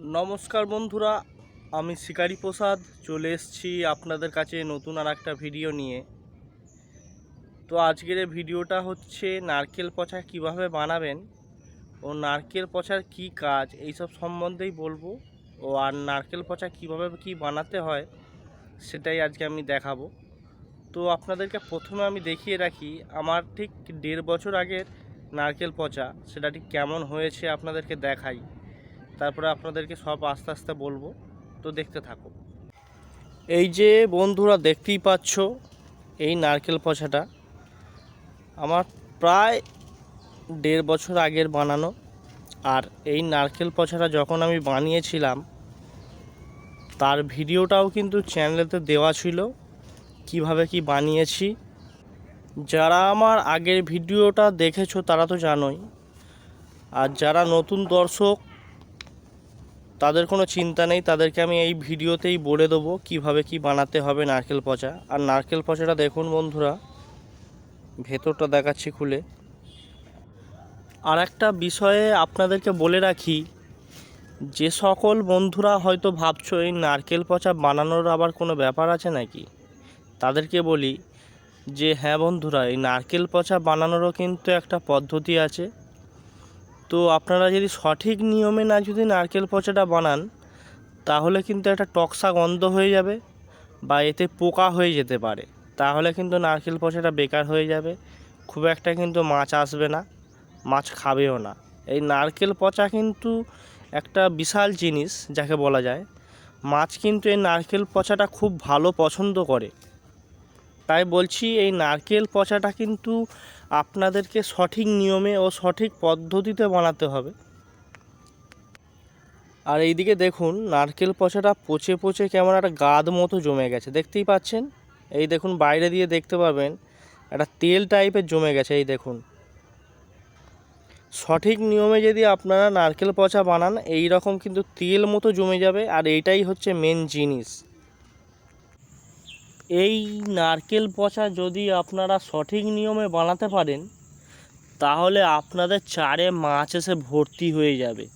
নমস্কার বন্ধুরা, আমি শিকারি প্রসাদ, চলে এসেছি আপনাদের কাছে নতুন আর একটা ভিডিও নিয়ে। তো আজকের ভিডিওটা হচ্ছে নারকেল পচা কীভাবে বানাবেন ও নারকেল পচার কি কাজ, এইসব সম্বন্ধেই বলব। ও আর নারকেল পচা কীভাবে কি বানাতে হয়, সেটাই আজকে আমি দেখাবো। তো আপনাদেরকে প্রথমে আমি দেখিয়ে রাখি, আমার ঠিক দেড় বছর আগের নারকেল পচা, সেটা ঠিক কেমন হয়েছে আপনাদেরকে দেখাই। তারপরে আপনাদেরকে সব আস্তে আস্তে বলব, তো দেখতে থাকো। এই যে বন্ধুরা দেখতেই পাচ্ছ, এই নারকেল পচাটা আমার প্রায় দেড় বছর আগের বানানো। আর এই নারকেল পচাটা যখন আমি বানিয়েছিলাম, তার ভিডিওটাও কিন্তু চ্যানেলেতে দেওয়া ছিল, কীভাবে কি বানিয়েছি। যারা আমার আগের ভিডিওটা দেখেছ তারা তো জানোই। আর যারা নতুন দর্শক তাদের কোনো চিন্তা নেই, তাদেরকে আমি এই ভিডিওতেই বলে দেবো কীভাবে কি বানাতে হবে নারকেল পচা। আর নারকেল পচাটা দেখুন বন্ধুরা, ভেতরটা দেখাচ্ছি খুলে। আর একটা বিষয়ে আপনাদেরকে বলে রাখি, যে সকল বন্ধুরা হয়তো ভাবছ এই নারকেল পচা বানানোর আবার কোনো ব্যাপার আছে নাকি? তাদেরকে বলি যে হ্যাঁ বন্ধুরা, এই নারকেল পচা বানানোরও কিন্তু একটা পদ্ধতি আছে। তো আপনারা যদি সঠিক নিয়মে না যদি নারকেল পচাটা বানান, তাহলে কিন্তু একটা টকসা গন্ধ হয়ে যাবে বা এতে পোকা হয়ে যেতে পারে। তাহলে কিন্তু নারকেল পচাটা বেকার হয়ে যাবে। খুব একটা কিন্তু মাছ আসবে না, মাছ খাবেও না। এই নারকেল পচা কিন্তু একটা বিশাল জিনিস, যাকে বলা যায়। মাছ কিন্তু এই নারকেল পচাটা খুব ভালো পছন্দ করে। তাই বলছি এই নারকেল পচাটা কিন্তু আপনাদেরকে সঠিক নিয়মে ও সঠিক পদ্ধতিতে বানাতে হবে। আর এইদিকে দেখুন, নারকেল পচাটা পচে পচে কেমন একটা গাদ মতো জমে গেছে। দেখতেই পাচ্ছেন? এই দেখুন, বাইরে দিয়ে দেখতে পাবেন, একটা তেল টাইপের জমে গেছে, এই দেখুন। সঠিক নিয়মে যদি আপনারা নারকেল পচা বানান এই রকম কিন্তু তেল মতো জমে যাবে, আর এইটাই হচ্ছে মেন জিনিস। এই নারকেল পচা যদি আপনারা সঠিক নিয়মে বানাতে পারেন, তাহলে আপনাদের চারে মাছ এসে ভর্তি হয়ে যাবে।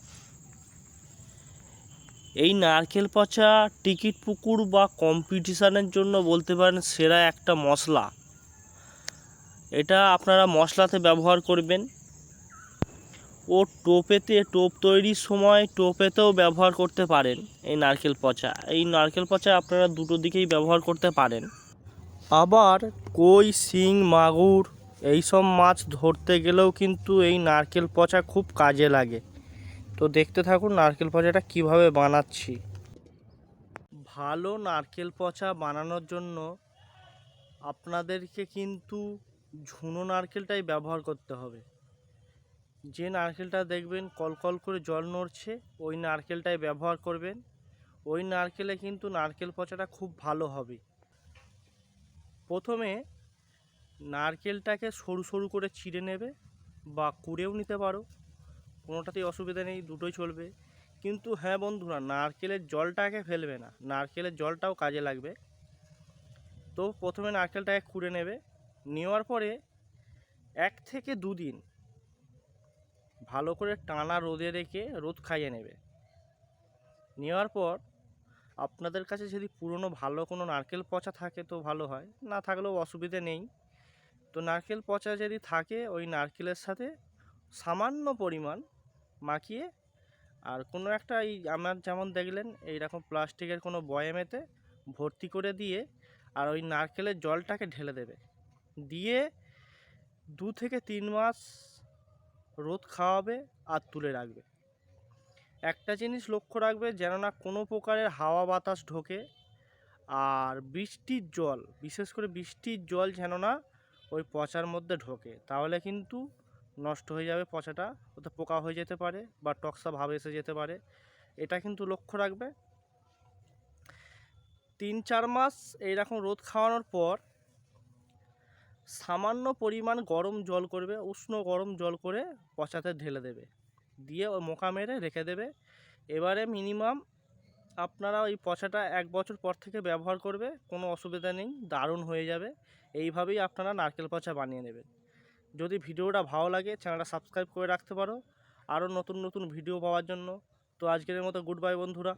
এই নারকেল পচা টিকিট পুকুর বা কম্পিটিশানের জন্য বলতে পারেন সেরা একটা মশলা। এটা আপনারা মশলাতে ব্যবহার করবেন। ও টোপেতে টোপ তৈরির সময় টোপেতেও ব্যবহার করতে পারেন এই নারকেল পচা। এই নারকেল পচা আপনারা দুটো দিকেই ব্যবহার করতে পারেন। আবার কই, শিং, মাগুর এইসব মাছ ধরতে গেলেও কিন্তু এই নারকেল পচা খুব কাজে লাগে। তো দেখতে থাকুন নারকেল পচাটা কীভাবে বানাচ্ছি। ভালো নারকেল পচা বানানোর জন্য আপনাদেরকে কিন্তু ঝুনো নারকেলটাই ব্যবহার করতে হবে। যে নারকেলটা দেখবেন কলকল করে জল নড়ছে, ওই নারকেলটাই ব্যবহার করবেন। ওই নারকেলে কিন্তু নারকেল পচাটা খুব ভালো হবে। প্রথমে নারকেলটাকে সরু সরু করে চিড়ে নেবে বা কুড়েও নিতে পারো, কোনোটাতেই অসুবিধা নেই, দুটোই চলবে। কিন্তু হ্যাঁ বন্ধুরা, নারকেলের জলটাকে ফেলবে না, নারকেলের জলটাও কাজে লাগবে। তো প্রথমে নারকেলটাকে কুড়ে নেবে, নেওয়ার পরে এক থেকে দুদিন ভালো করে টানা রোদে রেখে রোদ খাইয়ে নেবে। নেওয়ার পর আপনাদের কাছে যদি পুরনো ভালো কোনো নারকেল পচা থাকে তো ভালো হয়, না থাকলেও অসুবিধে নেই। তো নারকেল পচা যদি থাকে, ওই নারকেলের সাথে সামান্য পরিমাণ মাখিয়ে আর কোনো একটা এই আমার যেমন দেখলেন, এইরকম প্লাস্টিকের কোনো বয়ামেতে ভর্তি করে দিয়ে আর ওই নারকেলের জলটাকে ঢেলে দেবে। দিয়ে দু থেকে তিন মাস রোদ খাওয়াবে আর তুলে রাখবে। একটা জিনিস লক্ষ্য রাখবে যেন না কোনো প্রকারের হাওয়া বাতাস ঢোকে আর বৃষ্টির জল, বিশেষ করে বৃষ্টির জল যেন না ওই পচার মধ্যে ঢোকে, তাহলে কিন্তু নষ্ট হয়ে যাবে পচাটা, ওতে পোকা হয়ে যেতে পারে বা টক্সা ভাব এসে যেতে পারে। এটা কিন্তু লক্ষ্য রাখবে। তিন চার মাস এইরকম রোদ খাওয়ানোর পর সামান্য পরিমাণ গরম জল করবে, উষ্ণ গরম জল করে পচাতে ঢেলে দেবে। দিয়ে মোকা মেরে রেখে দেবে। এবারে মিনিমাম আপনারা ওই পচাটা এক বছর পর থেকে ব্যবহার করবে, কোনো অসুবিধা নেই, দারুণ হয়ে যাবে। এইভাবেই আপনারা নারকেল পচা বানিয়ে নেবেন। যদি ভিডিওটা ভালো লাগে, চ্যানেলটা সাবস্ক্রাইব করে রাখতে পারো। আরও নতুন নতুন ভিডিও পাওয়ার জন্য। তো আজকের মতো গুড বাই বন্ধুরা।